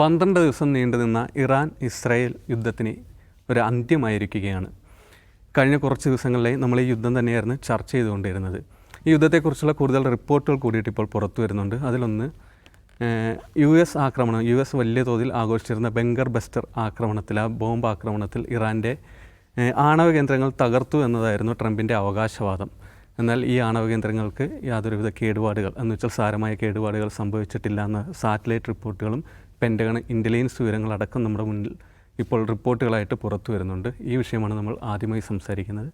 പന്ത്രണ്ട് ദിവസം നീണ്ടുനിന്ന ഇറാൻ ഇസ്രായേൽ യുദ്ധത്തിന് ഒരു അന്ത്യമായിരിക്കുകയാണ്. കഴിഞ്ഞ കുറച്ച് ദിവസങ്ങളിലായി നമ്മൾ ഈ യുദ്ധം തന്നെയായിരുന്നു ചർച്ച ചെയ്തുകൊണ്ടിരുന്നത്. ഈ യുദ്ധത്തെക്കുറിച്ചുള്ള കൂടുതൽ റിപ്പോർട്ടുകൾ കൂടിയിട്ട് ഇപ്പോൾ പുറത്തു വരുന്നുണ്ട്. അതിലൊന്ന് യു എസ് ആക്രമണം യു എസ് വലിയ തോതിൽ ആഘോഷിച്ചിരുന്ന ബംഗർ ബസ്റ്റർ ആക്രമണത്തിൽ ആ ബോംബ് ആക്രമണത്തിൽ ഇറാന്റെ ആണവ കേന്ദ്രങ്ങൾ തകർത്തു എന്നതായിരുന്നു ട്രംപിന്റെ അവകാശവാദം. എന്നാൽ ഈ ആണവ കേന്ദ്രങ്ങൾക്ക് യാതൊരുവിധ കേടുപാടുകൾ എന്ന് വെച്ചാൽ സാരമായ കേടുപാടുകൾ സംഭവിച്ചിട്ടില്ല എന്ന സാറ്റലൈറ്റ് റിപ്പോർട്ടുകളും പെന്റഗൺ ഇന്റലിജൻസ് വിവരങ്ങളടക്കം നമ്മുടെ മുന്നിൽ ഇപ്പോൾ റിപ്പോർട്ടുകളായിട്ട് പുറത്തു വരുന്നുണ്ട്. ഈ വിഷയമാണ് നമ്മൾ ആദ്യമായി സംസാരിക്കുന്നത്.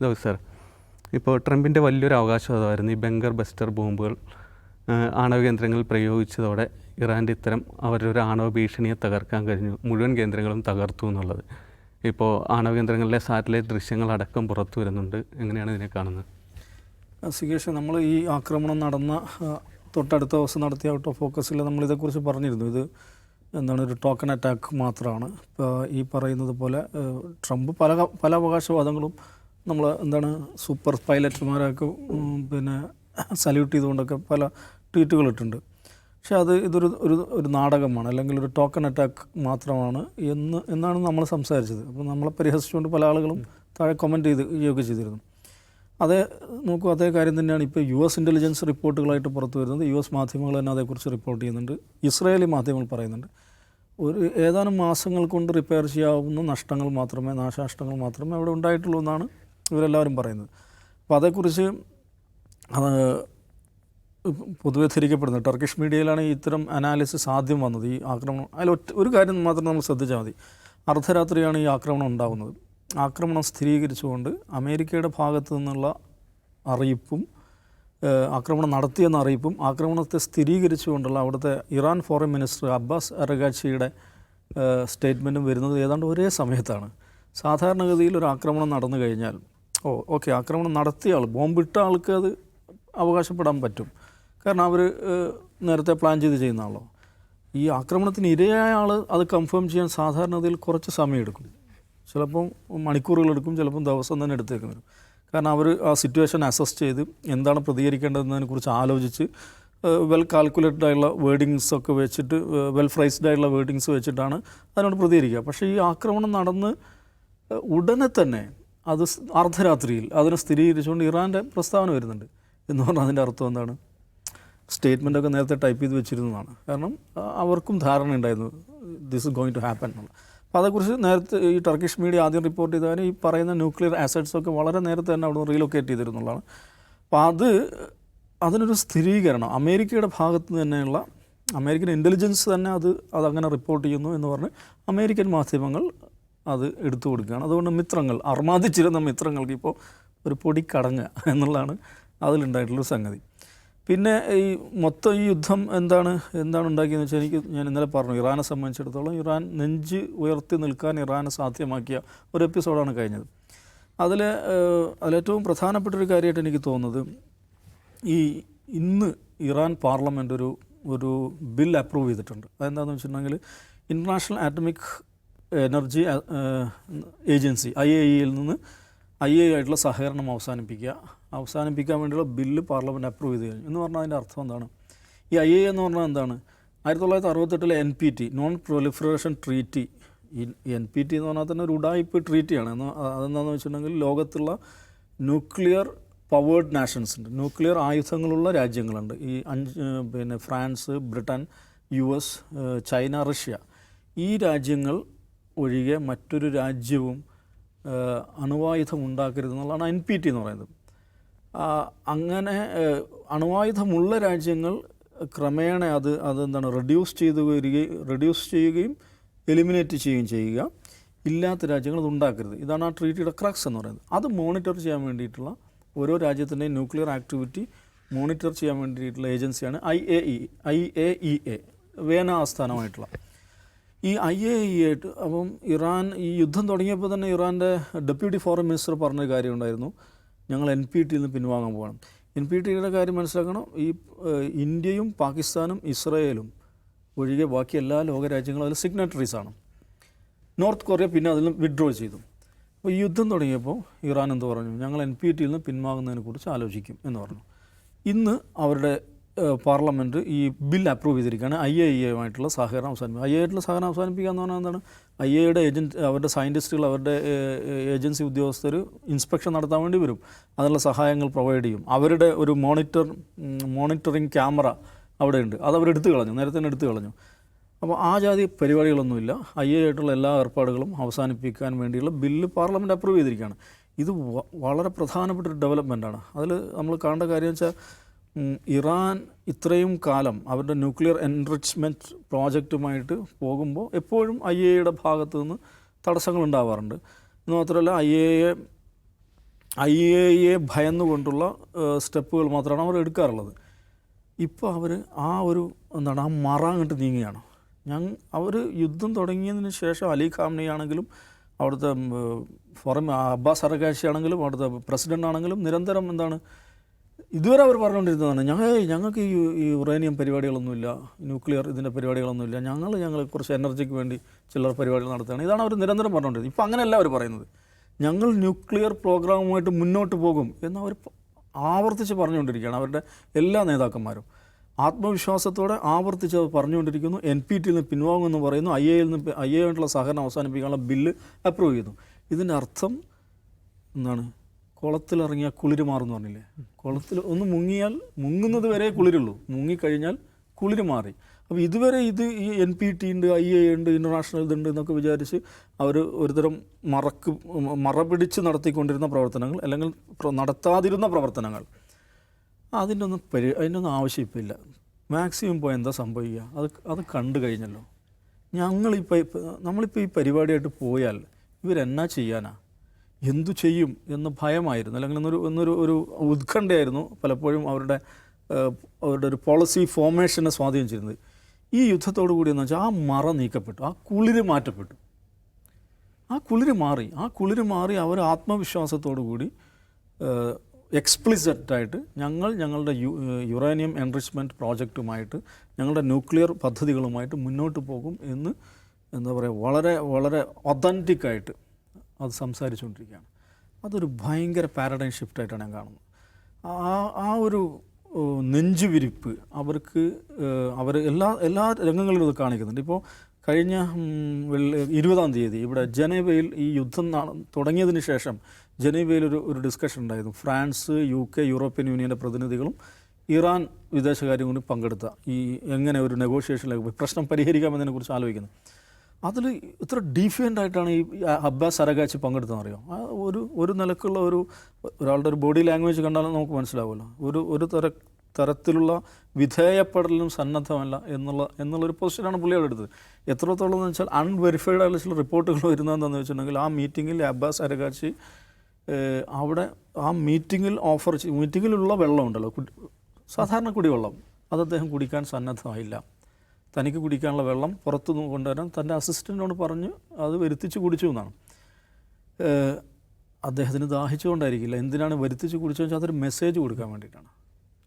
ഇതോ സർ ഇപ്പോൾ ട്രംപിന്റെ വലിയൊരു അവകാശവാദമായിരുന്നു ഈ ബംഗർ ബസ്റ്റർ ബോംബുകൾ. ആണവ കേന്ദ്രങ്ങളിൽ പ്രയോഗിച്ചതോടെ ഇറാന്റെ ഇത്തരം അവരുടെ ഒരു ആണവ ഭീഷണിയെ തകർക്കാൻ കഴിഞ്ഞു. മുഴുവൻ കേന്ദ്രങ്ങളും തകർത്തു എന്നുള്ളത്. ഇപ്പോൾ ആണവ കേന്ദ്രങ്ങളിലെ സാറ്റലൈറ്റ് ദൃശ്യങ്ങളടക്കം പുറത്തു വരുന്നുണ്ട്. എങ്ങനെയാണ് ഇതിനെ കാണുന്നത്? സികേഷ് നമ്മൾ ഈ ആക്രമണം നടന്ന തൊട്ടടുത്ത ദിവസം നടത്തിയ ഔട്ട് ഓഫ് ഫോക്കസിൽ നമ്മളിതേക്കുറിച്ച് പറഞ്ഞിരുന്നു. ഇത് എന്താണ് ഒരു ടോക്കൺ അറ്റാക്ക് മാത്രമാണ്. ഇപ്പോൾ ഈ പറയുന്നത് പോലെ ട്രംപ് പല പല അവകാശവാദങ്ങളും നമ്മൾ എന്താണ് സൂപ്പർ പൈലറ്റ്മാരൊക്കെ പിന്നെ സല്യൂട്ട് ചെയ്തുകൊണ്ടൊക്കെ പല ട്വീറ്റുകൾ ഇട്ടിട്ടുണ്ട്. പക്ഷേ അത് ഇതൊരു ഒരു ഒരു നാടകമാണ്. അല്ലെങ്കിൽ ഒരു ടോക്കൺ അറ്റാക്ക് മാത്രമാണ് എന്ന് എന്നാണ് നമ്മൾ സംസാരിച്ചത്. അപ്പോൾ നമ്മളെ പരിഹസിച്ചുകൊണ്ട് പല ആളുകളും താഴെ കമന്റ് ചെയ്ത് ചെയ്യുകയൊക്കെ ചെയ്തിരുന്നു. അതേ നോക്കൂ അതേ കാര്യം തന്നെയാണ് ഇപ്പോൾ യു എസ് ഇന്റലിജൻസ് റിപ്പോർട്ടുകളായിട്ട് പുറത്തു വരുന്നത്. യു എസ് മാധ്യമങ്ങൾ തന്നെ അതേക്കുറിച്ച് റിപ്പോർട്ട് ചെയ്യുന്നുണ്ട്. ഇസ്രായേലി മാധ്യമങ്ങൾ പറയുന്നുണ്ട്. ഒരു ഏതാനും മാസങ്ങൾ കൊണ്ട് റിപ്പയർ ചെയ്യാവുന്ന നഷ്ടങ്ങൾ മാത്രമേ നാശനഷ്ടങ്ങൾ മാത്രമേ അവിടെ ഉണ്ടായിട്ടുള്ളൂ എന്നാണ് ഇവരെല്ലാവരും പറയുന്നത്. അപ്പോൾ അതേക്കുറിച്ച് അത് പൊതുവെ ധരിക്കപ്പെടുന്നത് ടർക്കിഷ് മീഡിയയിലാണ് ഇത്തരം അനാലിസിസ് ആദ്യം വന്നത്. ഈ ആക്രമണം അതിൽ ഒരു കാര്യം മാത്രം നമ്മൾ ശ്രദ്ധിച്ചാൽ മതി. അർദ്ധരാത്രിയാണ് ഈ ആക്രമണം ഉണ്ടാകുന്നത്. ആക്രമണം സ്ഥിരീകരിച്ചുകൊണ്ട് അമേരിക്കയുടെ ഭാഗത്തു നിന്നുള്ള അറിയിപ്പും ആക്രമണം നടത്തിയെന്ന അറിയിപ്പും ആക്രമണത്തെ സ്ഥിരീകരിച്ചുകൊണ്ടുള്ള അവിടുത്തെ ഇറാൻ ഫോറിൻ മിനിസ്റ്റർ അബ്ബാസ് അറഗാച്ചിയുടെ സ്റ്റേറ്റ്മെന്റും വരുന്നത് ഏതാണ്ട് ഒരേ സമയത്താണ്. സാധാരണഗതിയിൽ ഒരു ആക്രമണം നടന്നു കഴിഞ്ഞാൽ ഓ ഓക്കെ ആക്രമണം നടത്തിയ ആൾ ബോംബിട്ട ആൾക്ക് അത് അവകാശപ്പെടാൻ പറ്റും. കാരണം അവർ നേരത്തെ പ്ലാൻ ചെയ്ത് ചെയ്യുന്ന ആളോ. ഈ ആക്രമണത്തിന് ഇരയായ ആൾ അത് കൺഫേം ചെയ്യാൻ സാധാരണഗതിയിൽ കുറച്ച് സമയമെടുക്കും. ചിലപ്പം മണിക്കൂറുകളെടുക്കും ചിലപ്പം ദിവസം തന്നെ എടുത്തേക്കും വരും. കാരണം അവർ ആ സിറ്റുവേഷൻ അസസ് ചെയ്ത് എന്താണ് പ്രതികരിക്കേണ്ടതെന്നതിനെക്കുറിച്ച് ആലോചിച്ച് വെൽ കാൽക്കുലേറ്റഡ് ആയുള്ള വേർഡിങ്സ് ഒക്കെ വെച്ചിട്ട് വെൽ ഫ്രൈസ്ഡ് ആയുള്ള വേർഡിങ്സ് വെച്ചിട്ടാണ് അതിനോട് പ്രതികരിക്കുക. പക്ഷേ ഈ ആക്രമണം നടന്ന് ഉടനെ തന്നെ അത് അർദ്ധരാത്രിയിൽ അതിനെ സ്ഥിരീകരിച്ചുകൊണ്ട് ഇറാന്റെ പ്രസ്താവന വരുന്നുണ്ട്. എന്ന് പറഞ്ഞാൽ അതിന്റെ അർത്ഥം എന്താണ്? സ്റ്റേറ്റ്മെന്റ് ഒക്കെ നേരത്തെ ടൈപ്പ് ചെയ്ത് വെച്ചിരുന്നതാണ്. കാരണം അവർക്കും ധാരണ ഉണ്ടായിരുന്നു this is going to happen എന്നുള്ള. അപ്പോൾ അതേക്കുറിച്ച് നേരത്തെ ഈ ടർക്കിഷ് മീഡിയ ആദ്യം റിപ്പോർട്ട് ചെയ്താൽ ഈ പറയുന്ന ന്യൂക്ലിയർ ആസറ്റ്സ് ഒക്കെ വളരെ നേരത്തെ തന്നെ അവിടെ റീലൊക്കേറ്റ് ചെയ്തിരുന്നുള്ളതാണ്. അപ്പോൾ അത് അതിനൊരു സ്ഥിരീകരണം. അമേരിക്കയുടെ ഭാഗത്ത് തന്നെയുള്ള അമേരിക്കൻ ഇന്റലിജൻസ് തന്നെ അത് അതങ്ങനെ റിപ്പോർട്ട് ചെയ്യുന്നു എന്ന് പറഞ്ഞ് അമേരിക്കൻ മാധ്യമങ്ങൾ അത് എടുത്തു കൊടുക്കുകയാണ്. അതുകൊണ്ട് മിത്രങ്ങൾ അർമാദിച്ചിരുന്ന മിത്രങ്ങൾക്ക് ഇപ്പോൾ ഒരു പൊടി കടങ്ങുക എന്നുള്ളതാണ് അതിലുണ്ടായിട്ടുള്ളൊരു സംഗതി. പിന്നെ ഈ മൊത്തം ഈ യുദ്ധം എന്താണ്? എന്താണ് ഉണ്ടാക്കിയെന്ന് വെച്ചാൽ എനിക്ക് ഞാൻ ഇന്നലെ പറഞ്ഞു ഇറാനെ സംബന്ധിച്ചിടത്തോളം ഇറാൻ നെഞ്ച് ഉയർത്തി നിൽക്കാൻ ഇറാനെ സാധ്യമാക്കിയ ഒരു എപ്പിസോഡാണ് കഴിഞ്ഞത്. അതിൽ അതിലേറ്റവും പ്രധാനപ്പെട്ട ഒരു കാര്യമായിട്ട് എനിക്ക് തോന്നുന്നത് ഈ ഇന്ന് ഇറാൻ പാർലമെന്റ് ഒരു ഒരു ബിൽ അപ്രൂവ് ചെയ്തിട്ടുണ്ട്. അതെന്താണെന്ന് വെച്ചിട്ടുണ്ടെങ്കിൽ International Atomic Energy Agency I A ഇയിൽ നിന്ന് ഐ എ ആയിട്ടുള്ള സഹകരണം അവസാനിപ്പിക്കുക അവസാനിപ്പിക്കാൻ വേണ്ടിയുള്ള ബില്ല് പാർലമെന്റ് അപ്രൂവ് ചെയ്ത് കഴിഞ്ഞു. എന്ന് പറഞ്ഞാൽ അതിന്റെ അർത്ഥം എന്താണ്? ഈ ഐ എ എന്ന് പറഞ്ഞാൽ എന്താണ്? ആയിരത്തി തൊള്ളായിരത്തി അറുപത്തെട്ടിലെ N P T non proliferation treaty ഈ എൻ പി ടി എന്ന് പറഞ്ഞാൽ തന്നെ ഒരു ഉഡായിപ്പ് ട്രീറ്റിയാണ് അതെന്താണെന്ന് വെച്ചിട്ടുണ്ടെങ്കിൽ ലോകത്തുള്ള ന്യൂക്ലിയർ പവേർഡ് നാഷൻസ് ഉണ്ട്. ന്യൂക്ലിയർ ആയുധങ്ങളുള്ള രാജ്യങ്ങളുണ്ട്. ഈ അഞ്ച് പിന്നെ France Britain U S China Russia. ഈ രാജ്യങ്ങൾ ഒഴികെ മറ്റൊരു രാജ്യവും അണുവായുധം ഉണ്ടാക്കരുതെന്നുള്ളതാണ് എൻ പി ടി എന്ന് പറയുന്നത്. അങ്ങനെ അണുവായുധമുള്ള രാജ്യങ്ങൾ ക്രമേണ അത് അതെന്താണ് റെഡ്യൂസ് ചെയ്ത് വരികയും റെഡ്യൂസ് ചെയ്യുകയും എലിമിനേറ്റ് ചെയ്യുകയും ചെയ്യുക. ഇല്ലാത്ത രാജ്യങ്ങൾ അത് ഉണ്ടാക്കരുത്. ഇതാണ് ആ ട്രീറ്റിയുടെ ക്രാക്സ് എന്ന് പറയുന്നത്. അത് മോണിറ്റർ ചെയ്യാൻ വേണ്ടിയിട്ടുള്ള ഓരോ രാജ്യത്തിന്റെയും ന്യൂക്ലിയർ ആക്ടിവിറ്റി മോണിറ്റർ ചെയ്യാൻ വേണ്ടിയിട്ടുള്ള ഏജൻസിയാണ് I A E I A E Vienna ആസ്ഥാനമായിട്ടുള്ള. ഈ ഐ എ ഇ ആയിട്ട് അപ്പം ഇറാൻ ഈ യുദ്ധം തുടങ്ങിയപ്പോൾ തന്നെ ഇറാന്റെ ഡെപ്യൂട്ടി ഫോറിൻ മിനിസ്റ്റർ പറഞ്ഞൊരു കാര്യമുണ്ടായിരുന്നു ഞങ്ങൾ എൻ പി ടിയിൽ നിന്ന് പിൻവാങ്ങാൻ പോകണം. എൻ പി ടിയുടെ കാര്യം മനസ്സിലാക്കണം. ഈ ഇന്ത്യയും പാകിസ്ഥാനും ഇസ്രയേലും ഒഴികെ ബാക്കി എല്ലാ ലോകരാജ്യങ്ങളും അതിൽ സിഗ്നറ്ററീസ് ആണ്. നോർത്ത് കൊറിയ പിന്നെ അതിൽ വിഡ്രോ ചെയ്തു. അപ്പോൾ ഈ യുദ്ധം തുടങ്ങിയപ്പോൾ ഇറാൻ എന്ത് പറഞ്ഞു? ഞങ്ങൾ എൻ പി ടിയിൽ നിന്ന് പിൻവാങ്ങുന്നതിനെ കുറിച്ച് ആലോചിക്കും എന്ന് പറഞ്ഞു. ഇന്ന് അവരുടെ പാർലമെന്റ് ഈ ബിൽ അപ്രൂവ് ചെയ്തിരിക്കുകയാണ്. ഐ എ ആയിട്ടുള്ള സഹകരണം അവസാനിപ്പിക്കുക. ഐ എ ആയിട്ടുള്ള സഹകരണം അവസാനിപ്പിക്കുക എന്ന് പറഞ്ഞാൽ എന്താണ്? ഐ എയുടെ ഏജന്റ് അവരുടെ സയന്റിസ്റ്റുകൾ അവരുടെ ഏജൻസി ഉദ്യോഗസ്ഥർ ഇൻസ്പെക്ഷൻ നടത്താൻ വേണ്ടി വരും. അതിനുള്ള സഹായങ്ങൾ പ്രൊവൈഡ് ചെയ്യും. അവരുടെ ഒരു മോണിറ്റർ മോണിറ്ററിങ് ക്യാമറ അവിടെ ഉണ്ട് അത് അവരെടുത്ത് കളഞ്ഞു. നേരത്തെ തന്നെ എടുത്തു കളഞ്ഞു. അപ്പോൾ ആ ജാതി പരിപാടികളൊന്നുമില്ല. ഐ എ ആയിട്ടുള്ള എല്ലാ ഏർപ്പാടുകളും അവസാനിപ്പിക്കാൻ വേണ്ടിയുള്ള ബില്ല് പാർലമെന്റ് അപ്രൂവ് ചെയ്തിരിക്കുകയാണ്. ഇത് വളരെ പ്രധാനപ്പെട്ട ഒരു ഡെവലപ്മെന്റാണ് അതിൽ നമ്മൾ കാണേണ്ട കാര്യം വെച്ചാൽ ഇറാൻ ഇത്രയും കാലം അവരുടെ ന്യൂക്ലിയർ എൻറിച്ച്മെന്റ് പ്രോജക്റ്റുമായിട്ട് പോകുമ്പോൾ എപ്പോഴും ഐ എയുടെ ഭാഗത്ത് നിന്ന് തടസ്സങ്ങൾ ഉണ്ടാവാറുണ്ട്. എന്ന് മാത്രമല്ല ഐ എയെ ഐ എയെ ഭയന്നുകൊണ്ടുള്ള സ്റ്റെപ്പുകൾ മാത്രമാണ് അവർ എടുക്കാറുള്ളത്. ഇപ്പോൾ അവർ ആ ഒരു എന്താണ് ആ മറ അങ്ങോട്ട് നീങ്ങുകയാണ്. ഞങ്ങൾ അവർ യുദ്ധം തുടങ്ങിയതിന് ശേഷം അലി ഖാംനി അവിടുത്തെ ഫോറൻ അബ്ബാസ് അറകാശി ആണെങ്കിലും അവിടുത്തെ പ്രസിഡന്റ് ആണെങ്കിലും നിരന്തരം എന്താണ് ഇതുവരെ അവർ പറഞ്ഞുകൊണ്ടിരുന്നതാണ് ഞങ്ങൾ ഞങ്ങൾക്ക് ഈ ഈ യുറേനിയം പരിപാടികളൊന്നുമില്ല ന്യൂക്ലിയർ ഇതിന്റെ പരിപാടികളൊന്നുമില്ല ഞങ്ങൾ ഞങ്ങൾ കുറച്ച് എനർജിക്ക് വേണ്ടി ചിലർ പരിപാടികൾ നടത്തുകയാണ്. ഇതാണ് അവർ നിരന്തരം പറഞ്ഞുകൊണ്ടിരുന്നത്. ഇപ്പോൾ അങ്ങനെയല്ല അവർ പറയുന്നത്. ഞങ്ങൾ ന്യൂക്ലിയർ പ്രോഗ്രാമുമായിട്ട് മുന്നോട്ട് പോകും എന്ന് അവർ ആവർത്തിച്ച് പറഞ്ഞുകൊണ്ടിരിക്കുകയാണ് അവരുടെ എല്ലാ നേതാക്കന്മാരും. ആത്മവിശ്വാസത്തോടെ ആവർത്തിച്ച് അത് പറഞ്ഞുകൊണ്ടിരിക്കുന്നു. എൻ പി ടിയിൽ നിന്ന് പിൻവാങ്ങുമെന്ന് പറയുന്നു. ഐ എയിൽ നിന്ന് ഐ എ ആയിട്ടുള്ള സഹകരണം അവസാനിപ്പിക്കാനുള്ള ബില്ല് അപ്രൂവ് ചെയ്യുന്നു. ഇതിന്റെ അർത്ഥം എന്താണ്? കുളത്തിലിറങ്ങിയാൽ കുളിര് മാറും എന്ന് പറഞ്ഞില്ലേ? കുളത്തിൽ ഒന്ന് മുങ്ങിയാൽ മുങ്ങുന്നത് വരെ കുളിരുള്ളൂ. മുങ്ങിക്കഴിഞ്ഞാൽ കുളിര് മാറി. അപ്പോൾ ഇതുവരെ ഇത് ഈ എൻ പി ടി ഉണ്ട് ഐ എ ഉണ്ട് ഇന്റർനാഷണൽ ഇതുണ്ട് എന്നൊക്കെ വിചാരിച്ച് അവർ ഒരുതരം മറക്ക് മറ പിടിച്ച് നടത്തിക്കൊണ്ടിരുന്ന പ്രവർത്തനങ്ങൾ അല്ലെങ്കിൽ നടത്താതിരുന്ന പ്രവർത്തനങ്ങൾ. അതിന്റെ ഒന്നും പരി അതിന്റെ ഒന്നും ആവശ്യമില്ല. മാക്സിമം പോയി എന്താ സംഭവിക്കുക? അത് അത് കണ്ടു കഴിഞ്ഞല്ലോ. ഞങ്ങളിപ്പോൾ നമ്മളിപ്പോൾ ഈ പരിപാടിയായിട്ട് പോയാൽ ഇവരെന്നാ ചെയ്യാനാ? എന്തു ചെയ്യും എന്ന ഭയമായിരുന്നു. അല്ലെങ്കിൽ എന്നൊരു എന്നൊരു ഒരു ഉത്കണ്ഠയായിരുന്നു പലപ്പോഴും അവരുടെ അവരുടെ ഒരു പോളിസി ഫോർമേഷനെ സ്വാധീനിച്ചിരുന്നത്. ഈ യുദ്ധത്തോടു കൂടി എന്ന് വെച്ചാൽ ആ മറ നീക്കപ്പെട്ടു. ആ കുളിര് മാറ്റപ്പെട്ടു. ആ കുളിര് മാറി. ആ കുളിര് മാറി അവർ ആത്മവിശ്വാസത്തോടു കൂടി എക്സ്പ്ലിസിറ്റായിട്ട് ഞങ്ങൾ ഞങ്ങളുടെ യു യുറേനിയം എൻറിച്ച്മെന്റ് പ്രോജക്റ്റുമായിട്ട് ഞങ്ങളുടെ ന്യൂക്ലിയർ പദ്ധതികളുമായിട്ട് മുന്നോട്ട് പോകും എന്ന് എന്താ പറയുക വളരെ വളരെ ഒതന്റിക്കായിട്ട് അത് സംസാരിച്ചുകൊണ്ടിരിക്കുകയാണ്. അതൊരു ഭയങ്കര പാരഡൈം ഷിഫ്റ്റായിട്ടാണ് ഞാൻ കാണുന്നത്. ആ ആ ഒരു നെഞ്ചുവിരിപ്പ് അവർക്ക് അവർ എല്ലാ എല്ലാ രംഗങ്ങളിലും ഇത് കാണിക്കുന്നുണ്ട്. ഇപ്പോൾ കഴിഞ്ഞ ഇരുപതാം തീയതി ഇവിടെ ജനീവയിൽ ഈ യുദ്ധം തുടങ്ങിയതിന് ശേഷം ജനീവയിൽ ഒരു ഒരു ഡിസ്കഷൻ ഉണ്ടായിരുന്നു. ഫ്രാൻസ് യു കെ യൂറോപ്യൻ യൂണിയന്റെ പ്രതിനിധികളും ഇറാൻ വിദേശകാര്യം കൂടി പങ്കെടുത്ത ഈ എങ്ങനെ ഒരു നെഗോഷിയേഷനിലേക്ക് പ്രശ്നം പരിഹരിക്കാമെന്നതിനെക്കുറിച്ച് ആലോചിക്കുന്നത് അതിൽ ഇത്ര ഡീഫിയന്റ് ആയിട്ടാണ് ഈ അബ്ബാസ് അരകാച്ച് പങ്കെടുത്തതെന്ന് അറിയോ? ആ ഒരു ഒരു നിലക്കുള്ള ഒരു ഒരാളുടെ ഒരു ബോഡി ലാംഗ്വേജ് കണ്ടാലും നമുക്ക് മനസ്സിലാവുമല്ലോ. ഒരു ഒരു തര തരത്തിലുള്ള വിധേയപ്പെടലിനും സന്നദ്ധമല്ല എന്നുള്ള എന്നുള്ളൊരു പൊസിഷനാണ് പുള്ളി അവിടെ എടുത്തത്. എത്രത്തോളം എന്ന് വെച്ചാൽ അൺവെരിഫൈഡ് ആയിട്ടുള്ള ചില റിപ്പോർട്ടുകൾ വരുന്നതെന്ന് വെച്ചിട്ടുണ്ടെങ്കിൽ ആ മീറ്റിങ്ങിൽ അബ്ബാസ് അരകാച്ചി അവിടെ ആ മീറ്റിങ്ങിൽ ഓഫർ മീറ്റിങ്ങിലുള്ള വെള്ളമുണ്ടല്ലോ കുടി- സാധാരണ കുടിവെള്ളം. അത് അദ്ദേഹം കുടിക്കാൻ സന്നദ്ധമായില്ല. തനിക്ക് കുടിക്കാനുള്ള വെള്ളം പുറത്തു നിന്ന് കൊണ്ടുവരാൻ തന്റെ അസിസ്റ്റന്റിനോട് പറഞ്ഞ് അത് വരുത്തിച്ച് കുടിച്ചു എന്നാണ്. അദ്ദേഹത്തിന് ദാഹിച്ചുകൊണ്ടായിരിക്കില്ല. എന്തിനാണ് വരുത്തിച്ച് കുടിച്ചതെന്ന് വെച്ചാൽ അതൊരു മെസ്സേജ് കൊടുക്കാൻ വേണ്ടിയിട്ടാണ്.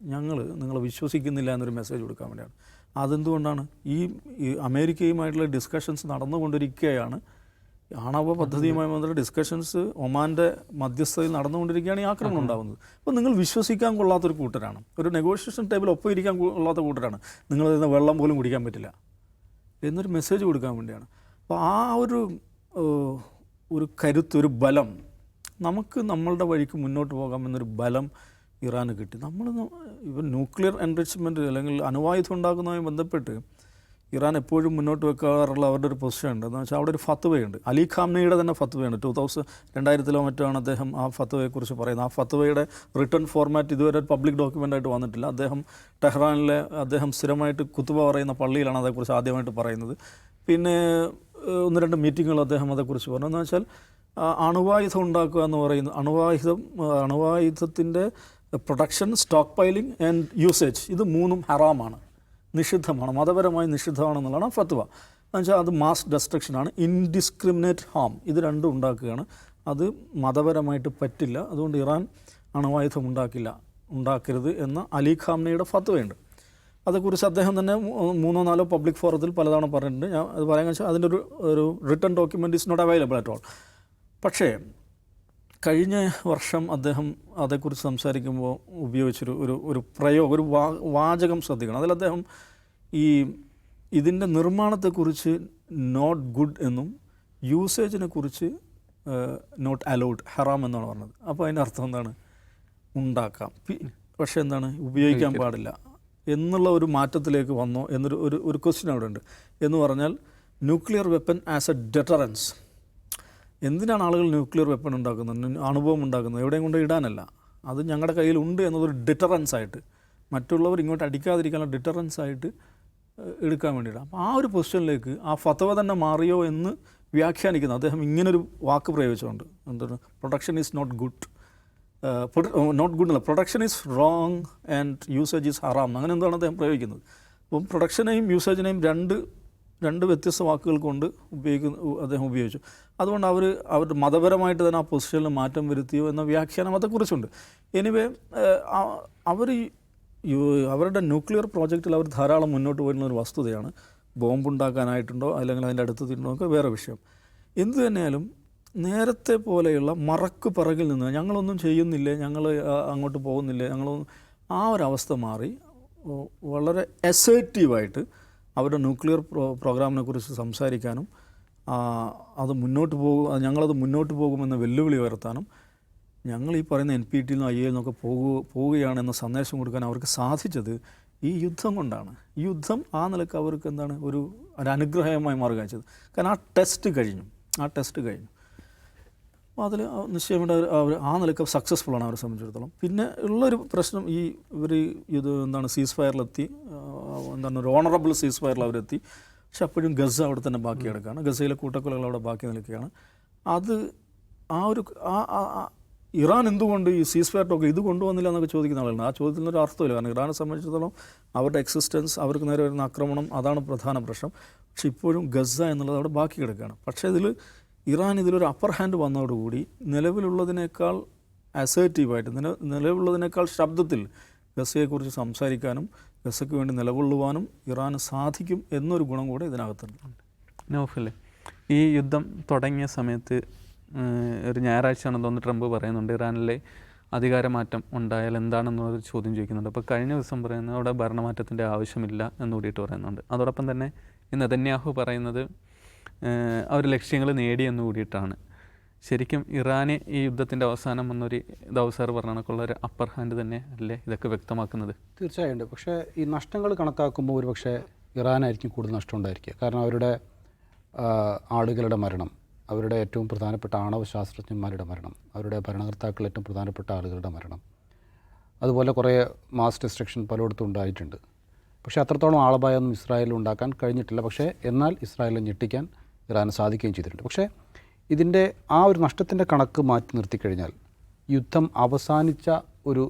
ഞങ്ങൾ നിങ്ങളെ വിശ്വസിക്കുന്നില്ല എന്നൊരു മെസ്സേജ് കൊടുക്കാൻ വേണ്ടിയാണ്. അതെന്തുകൊണ്ടാണ്? ഈ അമേരിക്കയുമായിട്ടുള്ള ഡിസ്കഷൻസ് നടന്നുകൊണ്ടിരിക്കുകയാണ്. ആണവ പദ്ധതിയുമായി ബന്ധപ്പെട്ട ഡിസ്കഷൻസ് ഒമാന്റെ മധ്യസ്ഥതയിൽ നടന്നുകൊണ്ടിരിക്കുകയാണ് ഈ ആക്രമണം ഉണ്ടാകുന്നത്. അപ്പോൾ നിങ്ങൾ വിശ്വസിക്കാൻ കൊള്ളാത്തൊരു കൂട്ടരാണ്. ഒരു നെഗോഷിയേഷൻ ടേബിൾ ഒപ്പം ഇരിക്കാൻ കൊള്ളാത്ത കൂട്ടരാണ്. നിങ്ങൾ ഇതിന് വെള്ളം പോലും കുടിക്കാൻ പറ്റില്ല. എന്നൊരു മെസ്സേജ് കൊടുക്കാൻ വേണ്ടിയാണ്. അപ്പോൾ ആ ഒരു ഒരു കരുത്ത് ഒരു ബലം നമുക്ക് നമ്മളുടെ വഴിക്ക് മുന്നോട്ട് പോകാമെന്നൊരു ബലം ഇറാന് കിട്ടി. നമ്മൾ ഇവർ ന്യൂക്ലിയർ എൻറിച്ച്മെന്റ് അല്ലെങ്കിൽ അണുവായുധം ഉണ്ടാക്കുന്നതുമായി ബന്ധപ്പെട്ട് ഇറാൻ എപ്പോഴും മുന്നോട്ട് വെക്കാറുള്ള അവരുടെ ഒരു പൊസിഷൻ ഉണ്ട്. എന്ന് വെച്ചാൽ അവിടെ ഒരു ഫത്വയുണ്ട്. അലി ഖാംനയുടെ തന്നെ ഫത്വയുണ്ട് ടൂ തൗസൻഡ് രണ്ടായിരത്തിലോ മറ്റാണ് അദ്ദേഹം ആ ഫത്വയെക്കുറിച്ച് പറയുന്നത്. ആ ഫത്വയുടെ റിട്ടേൺ ഫോർമാറ്റ് ഇതുവരെ ഒരു പബ്ലിക് ഡോക്യുമെന്റ് ആയിട്ട് വന്നിട്ടില്ല. അദ്ദേഹം ടെഹ്റാനിലെ അദ്ദേഹം സ്ഥിരമായിട്ട് കുത്തുബ പറയുന്ന പള്ളിയിലാണ് അതേക്കുറിച്ച് ആദ്യമായിട്ട് പറയുന്നത്. പിന്നെ ഒന്ന് രണ്ട് മീറ്റിങ്ങുകൾ അദ്ദേഹം അതേക്കുറിച്ച് പറഞ്ഞു. എന്ന് വെച്ചാൽ അണുവായുധം ഉണ്ടാക്കുക എന്ന് പറയുന്നത് അണുവായുധം അണുവായുധത്തിന്റെ production stockpiling and usage ഇത് മൂന്നും ഹറാമാണ്. നിഷിദ്ധമാണ് മതപരമായി നിഷിദ്ധമാണെന്നുള്ളതാണ് ഫത്വ. എന്നുവെച്ചാൽ അത് മാസ് ഡെസ്ട്രക്ഷനാണ് ഇൻഡിസ്ക്രിമിനേറ്റ് ഹാം ഇത് രണ്ടും ഉണ്ടാക്കുകയാണ്. അത് മതപരമായിട്ട് പറ്റില്ല. അതുകൊണ്ട് ഇറാൻ അണുവായുധം ഉണ്ടാക്കില്ല ഉണ്ടാക്കരുത് എന്ന അലി ഖാംനയുടെ ഫത്വയുണ്ട്. അതേക്കുറിച്ച് അദ്ദേഹം തന്നെ മൂന്നോ നാലോ പബ്ലിക് ഫോറത്തിൽ പലതവണ പറഞ്ഞിട്ടുണ്ട്. ഞാൻ അത് പറയാൻ വെച്ചാൽ അതിന്റെ ഒരു ഒരു return document is not available at all പക്ഷേ കഴിഞ്ഞ വർഷം അദ്ദേഹം അതേക്കുറിച്ച് സംസാരിക്കുമ്പോൾ ഉപയോഗിച്ചൊരു ഒരു ഒരു പ്രയോഗം ഒരു വാ വാചകം ശ്രദ്ധിക്കണം. അതിൽ അദ്ദേഹം ഈ ഇതിന്റെ നിർമ്മാണത്തെക്കുറിച്ച് നോട്ട് ഗുഡ് എന്നും യൂസേജിനെ കുറിച്ച് നോട്ട് അലൗഡ് ഹറാം എന്നാണ് പറഞ്ഞത്. അപ്പോൾ അതിന്റെ അർത്ഥം എന്താണ്? ഉണ്ടാക്കാം. പക്ഷേ എന്താണ്? ഉപയോഗിക്കാൻ പാടില്ല. എന്നുള്ള ഒരു മാറ്റത്തിലേക്ക് വന്നോ എന്നൊരു ഒരു ഒരു ക്വസ്റ്റ്യൻ അവിടെ ഉണ്ട്. എന്ന് പറഞ്ഞാൽ nuclear weapon as a deterrence എന്തിനാണ് ആളുകൾ ന്യൂക്ലിയർ വെപ്പൺ ഉണ്ടാക്കുന്നത്? അണുഭവം ഉണ്ടാക്കുന്നത്? എവിടെയും കൊണ്ട് ഇടാനല്ല. അത് ഞങ്ങളുടെ കയ്യിലുണ്ട് എന്നതൊരു ഡിറ്ററൻസ് ആയിട്ട്. മറ്റുള്ളവർ ഇങ്ങോട്ട് അടിക്കാതിരിക്കാനുള്ള ഡിറ്ററൻസ് ആയിട്ട് എടുക്കാൻ വേണ്ടിയിട്ടാണ് അപ്പോൾ ആ ഒരു പൊസിഷനിലേക്ക് ആ ഫത്തവ തന്നെ മാറിയോ എന്ന് വ്യാഖ്യാനിക്കുന്നത് അദ്ദേഹം ഇങ്ങനൊരു വാക്ക് പ്രയോഗിച്ചുകൊണ്ട് എന്താണ്? Production is not good not good അല്ല. Production is wrong and usage is ഹറാം അങ്ങനെ എന്താണ് അദ്ദേഹം പ്രയോഗിക്കുന്നത്? അപ്പം പ്രൊഡക്ഷനെയും യൂസേജിനെയും രണ്ട് രണ്ട് വ്യത്യസ്ത വാക്കുകൾ കൊണ്ട് ഉപയോഗിക്കുന്ന അദ്ദേഹം ഉപയോഗിച്ചു. അതുകൊണ്ട് അവർ അവരുടെ മതപരമായിട്ട് തന്നെ ആ പൊസിഷനിൽ മാറ്റം വരുത്തിയോ എന്ന വ്യാഖ്യാനം അതേക്കുറിച്ചുണ്ട്. എനിവേ അവർ അവരുടെ ന്യൂക്ലിയർ പ്രോജക്റ്റിൽ അവർ ധാരാളം മുന്നോട്ട് പോയിരുന്ന ഒരു വസ്തുതയാണ്. ബോംബ് ഉണ്ടാക്കാനായിട്ടുണ്ടോ അല്ലെങ്കിൽ അതിന്റെ അടുത്തെത്തിയിട്ടുണ്ടോ ഒക്കെ വേറെ വിഷയം. എന്തു തന്നെയാലും നേരത്തെ പോലെയുള്ള മറക്ക് പിറകിൽ നിന്ന് ഞങ്ങളൊന്നും ചെയ്യുന്നില്ലേ ഞങ്ങൾ അങ്ങോട്ട് പോകുന്നില്ലേ ഞങ്ങളൊന്നും ആ ഒരവസ്ഥ മാറി വളരെ എസേറ്റീവായിട്ട് അവരുടെ ന്യൂക്ലിയർ പ്രോ പ്രോഗ്രാമിനെ കുറിച്ച് സംസാരിക്കാനും അത് മുന്നോട്ട് പോകും ഞങ്ങളത് മുന്നോട്ട് പോകുമെന്ന വെല്ലുവിളി ഉയർത്താനും ഞങ്ങൾ ഈ പറയുന്ന എൻ പി ടിയിൽ നിന്നും ഐ എ നിന്നൊക്കെ പോകു പോവുകയാണെന്ന സന്ദേശം കൊടുക്കാൻ അവർക്ക് സാധിച്ചത് ഈ യുദ്ധം കൊണ്ടാണ്. ഈ യുദ്ധം ആ നിലയ്ക്ക് അവർക്ക് എന്താണ് ഒരു ഒരു അനുഗ്രഹമായി മാറുക കാരണം ആ ടെസ്റ്റ് കഴിഞ്ഞു. ആ ടെസ്റ്റ് കഴിഞ്ഞു. അപ്പോൾ അതിൽ നിശ്ചയമായിട്ട് അവർ അവർ ആ നിലയ്ക്ക് സക്സസ്ഫുൾ ആണ് അവരെ സംബന്ധിച്ചിടത്തോളം. പിന്നെ ഉള്ളൊരു പ്രശ്നം ഈ ഇവർ ഇത് എന്താണ് സീസ് ഫയറിലെത്തി എന്താണ് ഒരു ഓണറബിൾ സീസ് ഫയറിൽ അവരെത്തി പക്ഷെ അപ്പോഴും ഗസ അവിടെ തന്നെ ബാക്കി കിടക്കുകയാണ്. ഗസയിലെ കൂട്ടക്കൊലകൾ അവിടെ ബാക്കി നിൽക്കുകയാണ്. അത് ആ ഒരു ആ ഇറാൻ എന്തുകൊണ്ട് ഈ സീസ് ഫയർ ടോക്ക് ഇത് കൊണ്ടുവന്നില്ല എന്നൊക്കെ ചോദിക്കുന്ന ആളുകളാണ് ആ ചോദ്യത്തിന് ഒരു അർത്ഥമില്ല കാരണം ഇറാനെ സംബന്ധിച്ചിടത്തോളം അവരുടെ എക്സിസ്റ്റൻസ് അവർക്ക് നേരെ വരുന്ന ആക്രമണം അതാണ് പ്രധാന പ്രശ്നം. പക്ഷെ ഇപ്പോഴും ഗസ എന്നുള്ളത് അവിടെ ബാക്കി കിടക്കുകയാണ്. പക്ഷേ ഇതിൽ ഇറാൻ ഇതിലൊരു അപ്പർ ഹാൻഡ് വന്നതോടുകൂടി നിലവിലുള്ളതിനേക്കാൾ അസേർട്ടീവായിട്ട് നില നിലവിലുള്ളതിനേക്കാൾ ശബ്ദത്തിൽ ഗസയെക്കുറിച്ച് സംസാരിക്കാനും ഗസയ്ക്ക് വേണ്ടി നിലകൊള്ളുവാനും ഇറാന് സാധിക്കും എന്നൊരു ഗുണം കൂടെ ഇതിനകത്തുണ്ട്. നോഫല്ലേ ഈ യുദ്ധം തുടങ്ങിയ സമയത്ത് ഒരു ഞായറാഴ്ചയാണെന്ന് തോന്നുന്നു ട്രംപ് പറയുന്നുണ്ട് ഇറാനിലെ അധികാരമാറ്റം ഉണ്ടായാൽ എന്താണെന്നുള്ളൊരു ചോദ്യം ചോദിക്കുന്നുണ്ട്. അപ്പോൾ കഴിഞ്ഞ ദിവസം പറയുന്നത് അവിടെ ഭരണമാറ്റത്തിന്റെ ആവശ്യമില്ല എന്ന് കൂടിയിട്ട് പറയുന്നുണ്ട്. അതോടൊപ്പം തന്നെ ഈ നെതന്യാഹു പറയുന്നത് അവർ ലക്ഷ്യങ്ങൾ നേടിയെന്ന് കൂടിയിട്ടാണ്. ശരിക്കും ഇറാന് ഈ യുദ്ധത്തിന്റെ അവസാനം വന്നൊരു ദൗസാർ പറഞ്ഞ കണക്കുള്ള ഒരു അപ്പർ ഹാൻഡ് തന്നെ അല്ലേ ഇതൊക്കെ വ്യക്തമാക്കുന്നത്? തീർച്ചയായും. പക്ഷേ ഈ നഷ്ടങ്ങൾ കണക്കാക്കുമ്പോൾ ഒരു പക്ഷേ ഇറാനായിരിക്കും കൂടുതൽ നഷ്ടം ഉണ്ടായിരിക്കുക. കാരണം അവരുടെ ആളുകളുടെ മരണം അവരുടെ ഏറ്റവും പ്രധാനപ്പെട്ട ആണവ ശാസ്ത്രജ്ഞന്മാരുടെ മരണം അവരുടെ ഭരണകർത്താക്കൾ ഏറ്റവും പ്രധാനപ്പെട്ട ആളുകളുടെ മരണം അതുപോലെ കുറേ മാസ് ഡിസ്ട്രക്ഷൻ പലയിടത്തും ഉണ്ടായിട്ടുണ്ട്. പക്ഷേ അത്രത്തോളം ആളപായൊന്നും ഇസ്രായേലിൽ ഉണ്ടാക്കാൻ കഴിഞ്ഞിട്ടില്ല. പക്ഷേ എന്നാൽ ഇസ്രായേലിനെ ഞെട്ടിക്കാൻ ഇറാന് സാധിക്കുകയും ചെയ്തിട്ടുണ്ട്. പക്ഷേ ഇതിന്റെ ആ ഒരു നഷ്ടത്തിന്റെ കണക്ക് മാറ്റി നിർത്തിക്കഴിഞ്ഞാൽ യുദ്ധം അവസാനിച്ച ഒരു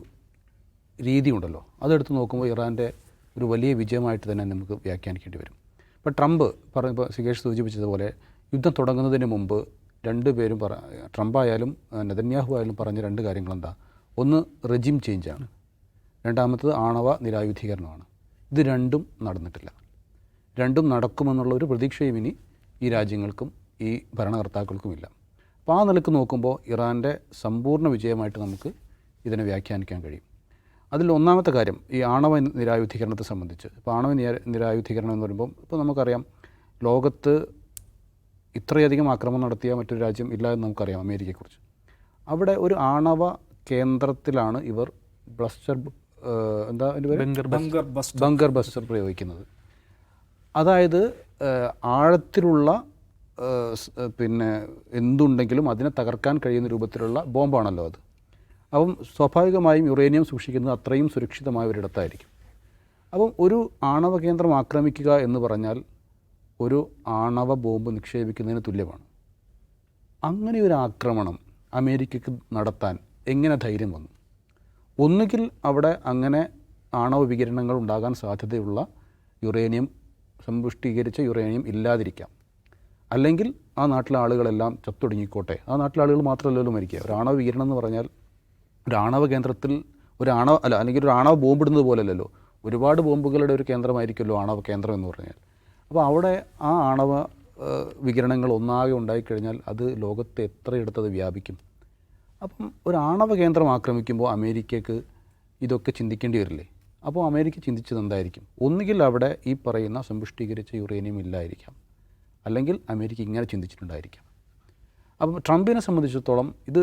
രീതി ഉണ്ടല്ലോ അതെടുത്ത് നോക്കുമ്പോൾ ഇറാന്റെ ഒരു വലിയ വിജയമായിട്ട് തന്നെ നമുക്ക് വ്യാഖ്യാനിക്കേണ്ടി വരും. ഇപ്പോൾ ട്രംപ് പറഞ്ഞ ഇപ്പോൾ സികേഷ് സൂചിപ്പിച്ചതുപോലെ യുദ്ധം തുടങ്ങുന്നതിന് മുമ്പ് രണ്ടുപേരും പറ ട്രംപ് ആയാലും ഏഹ്, നെതന്യാഹു ആയാലും പറഞ്ഞ രണ്ട് കാര്യങ്ങൾ എന്താ ഒന്ന് റെജിം ചേഞ്ചാണ്. രണ്ടാമത്തത് ആണവ നിരായുധീകരണമാണ്. ഇത് രണ്ടും നടന്നിട്ടില്ല. രണ്ടും നടക്കുമെന്നുള്ള ഒരു പ്രതീക്ഷയും ഇനി ഈ രാജ്യങ്ങൾക്കും ഈ ഭരണകർത്താക്കൾക്കുമില്ല. അപ്പോൾ ആ നിലയ്ക്ക് നോക്കുമ്പോൾ ഇറാന്റെ സമ്പൂർണ വിജയമായിട്ട് നമുക്ക് ഇതിനെ വ്യാഖ്യാനിക്കാൻ കഴിയും. അതിൽ ഒന്നാമത്തെ കാര്യം ഈ ആണവ നിരായുധീകരണത്തെ സംബന്ധിച്ച്. ഇപ്പോൾ ആണവ നിര- നിരായുധീകരണം എന്ന് പറയുമ്പോൾ ഇപ്പോൾ നമുക്കറിയാം ലോകത്ത് ഇത്രയധികം ആക്രമണം നടത്തിയ മറ്റൊരു രാജ്യം ഇല്ല എന്ന് നമുക്കറിയാം അമേരിക്കയെക്കുറിച്ച്. അവിടെ ഒരു ആണവ കേന്ദ്രത്തിലാണ് ഇവർ ബ്ലസ്റ്റർ എന്താ ബങ്കർ ബസ് ബസ്റ്റർ പ്രയോഗിക്കുന്നത്. അതായത് ആഴത്തിലുള്ള പിന്നെ എന്തുണ്ടെങ്കിലും അതിനെ തകർക്കാൻ കഴിയുന്ന രൂപത്തിലുള്ള ബോംബാണല്ലോ അത്. അപ്പം സ്വാഭാവികമായും യുറേനിയം സൂക്ഷിക്കുന്നത് അത്രയും സുരക്ഷിതമായ ഒരിടത്തായിരിക്കും അപ്പം ഒരു ആണവ കേന്ദ്രം ആക്രമിക്കുക എന്ന് പറഞ്ഞാൽ ഒരു ആണവ ബോംബ് നിക്ഷേപിക്കുന്നതിന് തുല്യമാണ്. അങ്ങനെ ഒരു ആക്രമണം അമേരിക്കക്ക് നടത്താൻ എങ്ങനെ ധൈര്യം വന്നു? ഒന്നുകിൽ അവിടെ അങ്ങനെ ആണവ വികിരണങ്ങൾ ഉണ്ടാകാൻ സാധ്യതയുള്ള യുറേനിയം സമ്പുഷ്ടീകരിച്ച യുറേനിയം ഇല്ലാതിരിക്കാം. അല്ലെങ്കിൽ ആ നാട്ടിലെ ആളുകളെല്ലാം ചത്തൊടുങ്ങിക്കോട്ടെ. ആ നാട്ടിലെ ആളുകൾ മാത്രമല്ലല്ലോ മരിക്കുക. ഒരു ആണവ എന്ന് പറഞ്ഞാൽ ഒരു ആണവ കേന്ദ്രത്തിൽ ഒരു ആണവ അല്ല അല്ലെങ്കിൽ ഒരു ആണവ ബോംബിടുന്നത് പോലല്ലല്ലോ. ഒരുപാട് ബോംബുകളുടെ ഒരു കേന്ദ്രമായിരിക്കുമല്ലോ ആണവ കേന്ദ്രം എന്ന് പറഞ്ഞാൽ. അപ്പോൾ അവിടെ ആ ആണവ വികിരണങ്ങൾ ഒന്നാകെ ഉണ്ടായിക്കഴിഞ്ഞാൽ അത് ലോകത്തെ എത്രയിടത്ത് അത് വ്യാപിക്കും. അപ്പം ഒരു ആണവ കേന്ദ്രം ആക്രമിക്കുമ്പോൾ അമേരിക്കക്ക് ഇതൊക്കെ ചിന്തിക്കേണ്ടി വരില്ലേ? അപ്പോൾ അമേരിക്ക ചിന്തിച്ചത് എന്തായിരിക്കും? ഒന്നുകിൽ അവിടെ ഈ പറയുന്ന സമ്പുഷ്ടീകരിച്ച യുറേനിയം ഇല്ലായിരിക്കാം. അല്ലെങ്കിൽ അമേരിക്ക ഇങ്ങനെ ചിന്തിച്ചിട്ടുണ്ടായിരിക്കാം. അപ്പം ട്രംപിനെ സംബന്ധിച്ചിടത്തോളം ഇത്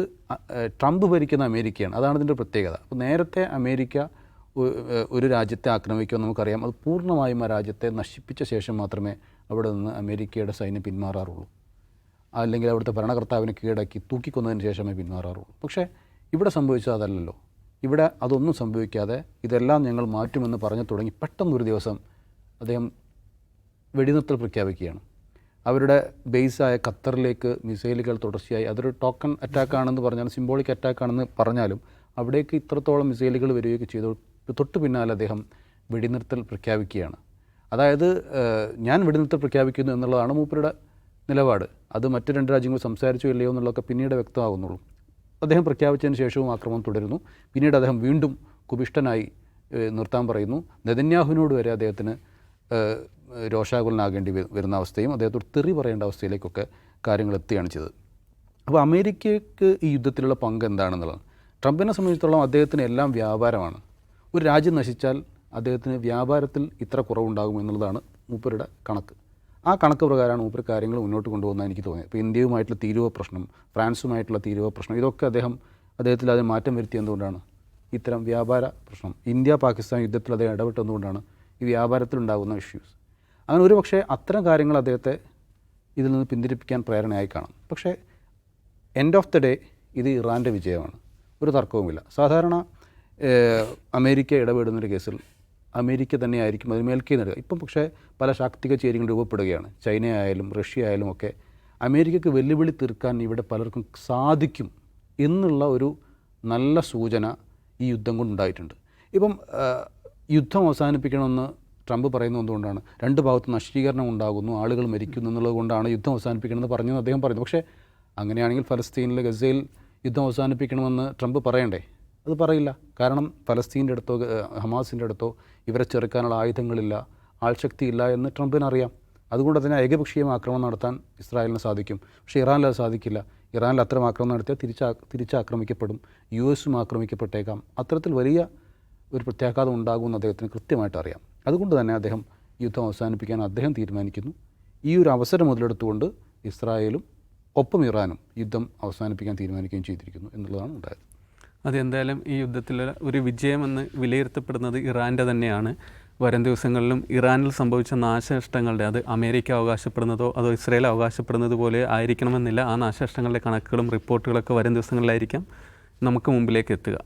ട്രംപ് ഭരിക്കുന്ന അമേരിക്കയാണ്. അതാണ് ഇതിന്റെ പ്രത്യേകത. അപ്പോൾ നേരത്തെ അമേരിക്ക ഒരു രാജ്യത്തെ ആക്രമിക്കുമെന്ന് നമുക്കറിയാം. അത് പൂർണമായും ആ രാജ്യത്തെ നശിപ്പിച്ച ശേഷം മാത്രമേ അവിടെ നിന്ന് അമേരിക്കയുടെ സൈന്യം പിന്മാറാറുള്ളൂ. അല്ലെങ്കിൽ അവിടുത്തെ ഭരണകർത്താവിനെ കീഴടക്കി തൂക്കിക്കൊന്നതിന് ശേഷമേ പിന്മാറാറുള്ളൂ. പക്ഷേ ഇവിടെ സംഭവിച്ചത് അതല്ലല്ലോ. ഇവിടെ അതൊന്നും സംഭവിക്കാതെ ഇതെല്ലാം ഞങ്ങൾ മാറ്റുമെന്ന് പറഞ്ഞു തുടങ്ങി പെട്ടെന്നൊരു ദിവസം അദ്ദേഹം വെടിനിർത്തൽ പ്രഖ്യാപിക്കുകയാണ്. അവരുടെ ബേസായ ഖത്തറിലേക്ക് മിസൈലുകൾ തുടർച്ചയായി അതൊരു ടോക്കൺ അറ്റാക്കാണെന്ന് പറഞ്ഞാലും സിംബോളിക് അറ്റാക്കാണെന്ന് പറഞ്ഞാലും അവിടേക്ക് ഇത്രത്തോളം മിസൈലുകൾ വരികയൊക്കെ ചെയ്തു. തൊട്ടു പിന്നാലെ അദ്ദേഹം വെടിനിർത്തൽ പ്രഖ്യാപിക്കുകയാണ്. അതായത് ഞാൻ വെടിനിർത്തൽ പ്രഖ്യാപിക്കുന്നു എന്നുള്ളതാണ് മൂപ്പരുടെ നിലപാട്. അത് മറ്റു രണ്ട് രാജ്യങ്ങൾ സംസാരിച്ചോ ഇല്ലയോ എന്നുള്ളതൊക്കെ പിന്നീട് വ്യക്തമാകുന്നുള്ളൂ. അദ്ദേഹം പ്രഖ്യാപിച്ചതിന് ശേഷവും ആക്രമണം തുടരുന്നു. പിന്നീട് അദ്ദേഹം വീണ്ടും കുപിഷ്ടനായി നിർത്താൻ പറയുന്നു. നെതന്യാഹുവിനോട് വരെ അദ്ദേഹത്തിന് രോഷാകുലനാകേണ്ടി വരുന്ന അവസ്ഥയും അദ്ദേഹത്തോട് തെറി പറയേണ്ട അവസ്ഥയിലേക്കൊക്കെ കാര്യങ്ങൾ എത്തുകയാണ് ചെയ്തത്. അപ്പോൾ അമേരിക്കയ്ക്ക് ഈ യുദ്ധത്തിലുള്ള പങ്ക് എന്താണെന്നുള്ളത്. ട്രംപിനെ സംബന്ധിച്ചിടത്തോളം അദ്ദേഹത്തിന് എല്ലാം വ്യാപാരമാണ്. ഒരു രാജ്യം നശിച്ചാൽ അദ്ദേഹത്തിന് വ്യാപാരത്തിൽ ഇത്ര കുറവുണ്ടാകും എന്നുള്ളതാണ് മൂപ്പരുടെ കണക്ക്. ആ കണക്ക് പ്രകാരമാണ് മൂപ്പർ കാര്യങ്ങൾ മുന്നോട്ട് കൊണ്ടുപോകുന്നത് എനിക്ക് തോന്നിയത്. ഇപ്പോൾ ഇന്ത്യയുമായിട്ടുള്ള തീരുവ പ്രശ്നം ഫ്രാൻസുമായിട്ടുള്ള തീരുവ പ്രശ്നം ഇതൊക്കെ അദ്ദേഹം അദ്ദേഹത്തിൽ അതിന് മാറ്റം വരുത്തിയതുകൊണ്ടാണ് ഇത്തരം വ്യാപാര പ്രശ്നം. ഇന്ത്യ പാകിസ്ഥാൻ യുദ്ധത്തിൽ അദ്ദേഹം ഇടപെട്ടതുകൊണ്ടാണ് ഈ വ്യാപാരത്തിലുണ്ടാകുന്ന ഇഷ്യൂസ് അങ്ങനെ ഒരു പക്ഷേ അത്തരം കാര്യങ്ങൾ അദ്ദേഹത്തെ ഇതിൽ നിന്ന് പിന്തിരിപ്പിക്കാൻ പ്രേരണയായി കാണാം. പക്ഷേ എൻഡ് ഓഫ് ദി ഡേ ഇത് ഇറാന്റെ വിജയമാണ്. ഒരു തർക്കവുമില്ല. സാധാരണ അമേരിക്ക ഇടപെടുന്നൊരു കേസിൽ അമേരിക്ക തന്നെ ആയിരിക്കും അതിന് മേൽക്കൈ നേടുക. ഇപ്പം പക്ഷേ പല ശാക്തിക ചേരികൾ രൂപപ്പെടുകയാണ്. ചൈന ആയാലും റഷ്യ ആയാലും ഒക്കെ അമേരിക്കയ്ക്ക് വെല്ലുവിളി തീർക്കാൻ ഇവിടെ പലർക്കും സാധിക്കും എന്നുള്ള ഒരു നല്ല സൂചന ഈ യുദ്ധം കൊണ്ടുണ്ടായിട്ടുണ്ട് ഇപ്പം യുദ്ധം അവസാനിപ്പിക്കണമെന്ന് ട്രംപ് പറയുന്നത് എന്തുകൊണ്ടാണ്? രണ്ട് ഭാഗത്ത് നശീകരണം ഉണ്ടാകുന്നു ആളുകൾ മരിക്കുന്നു എന്നുള്ളത് കൊണ്ടാണ് യുദ്ധം അവസാനിപ്പിക്കണമെന്ന് പറഞ്ഞത് അദ്ദേഹം പറയുന്നു. പക്ഷേ അങ്ങനെയാണെങ്കിൽ ഫലസ്തീനിലെ ഗസയിൽ യുദ്ധം അവസാനിപ്പിക്കണമെന്ന് ട്രംപ് പറയണ്ടേ? അത് പറയില്ല. കാരണം ഫലസ്തീന്റെ അടുത്തോ ഹമാസിന്റെ അടുത്തോ ഇവരെ ചെറുക്കാനുള്ള ആയുധങ്ങളില്ല ആൾശക്തിയില്ല എന്ന് ട്രംപിനറിയാം. അതുകൊണ്ട് തന്നെ ഏകപക്ഷീയം ആക്രമണം നടത്താൻ ഇസ്രായേലിന് സാധിക്കും. പക്ഷേ ഇറാനിൽ അത് സാധിക്കില്ല. ഇറാനിൽ അത്തരം ആക്രമണം നടത്തിയാൽ തിരിച്ചാ തിരിച്ചാക്രമിക്കപ്പെടും. യു എസും ആക്രമിക്കപ്പെട്ടേക്കാം. അത്തരത്തിൽ വലിയ ഒരു പ്രത്യാഘാതം ഉണ്ടാകുമെന്ന് അദ്ദേഹത്തിന് കൃത്യമായിട്ട് അറിയാം. അതുകൊണ്ട് തന്നെ അദ്ദേഹം യുദ്ധം അവസാനിപ്പിക്കാൻ അദ്ദേഹം തീരുമാനിക്കുന്നു. ഈ ഒരു അവസരം മുതലെടുത്തുകൊണ്ട് ഇസ്രായേലും ഒപ്പം ഇറാനും യുദ്ധം അവസാനിപ്പിക്കാൻ തീരുമാനിക്കുകയും ചെയ്തിരിക്കുന്നു എന്നുള്ളതാണ് ഉണ്ടായത്. അതെന്തായാലും ഈ യുദ്ധത്തിൽ ഒരു വിജയമെന്ന് വിലയിരുത്തപ്പെടുന്നത് ഇറാന്റെ തന്നെയാണ്. വരും ദിവസങ്ങളിലും ഇറാനിൽ സംഭവിച്ച നാശനഷ്ടങ്ങളുടെ അത് അമേരിക്ക അവകാശപ്പെടുന്നതോ അതോ ഇസ്രയേൽ അവകാശപ്പെടുന്നത് പോലെ ആയിരിക്കണമെന്നില്ല. ആ നാശനഷ്ടങ്ങളുടെ കണക്കുകളും റിപ്പോർട്ടുകളൊക്കെ വരും ദിവസങ്ങളിലായിരിക്കാം. നമുക്ക് മുമ്പിലേക്ക് എത്തുക.